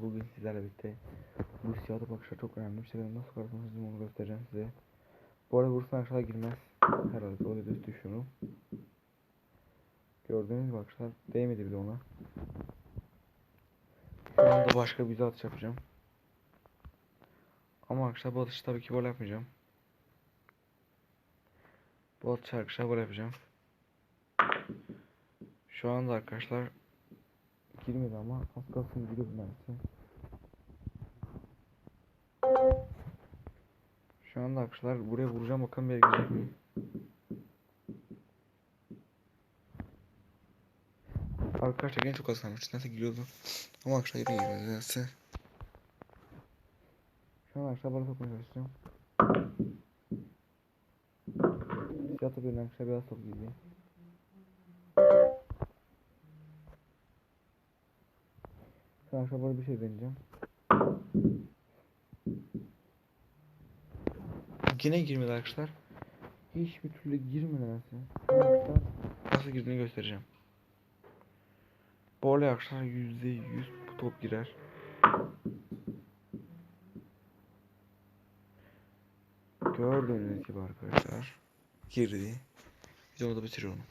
Bugün sizlerle birlikte bu siyahı bakışlar çok önemli bir şey. Nasıl karşılaştığımı onu göstereceğim size. Bu arada vursan aşağı girmez. Herhalde öyle düz düşünüyorum. Gördüğünüz gibi arkadaşlar değmedi bile ona. Şu anda başka bir atış yapacağım. Ama arkadaşlar bu atışı tabii ki böyle yapmayacağım. Bu atışı arkadaşlar böyle yapacağım. Şu anda arkadaşlar girmedi ama az kalsın giriyor mermisi. Şu anda arkadaşlar buraya vuracağım bakalım bir girecek mi? Arkadaşlar gene çok az kalmış. Nasıl giriyordu? Ama arkadaşlar yine girmedi. Nasıl? Şu an arkadaşlar bana sokmaya çalışacağım. Siyah topu yerine arkadaşlar beyaz top gidiyor. Şu an bir şey deneyeceğim. Yine girmedi arkadaşlar. Hiçbir türlü girmedi. Arkadaşlar nasıl girdiğini göstereceğim. Bu olay arkadaşlar yüzde yüz bu top girer. Gördüğünüz gibi arkadaşlar girdi. Videomu da bitiriyorum.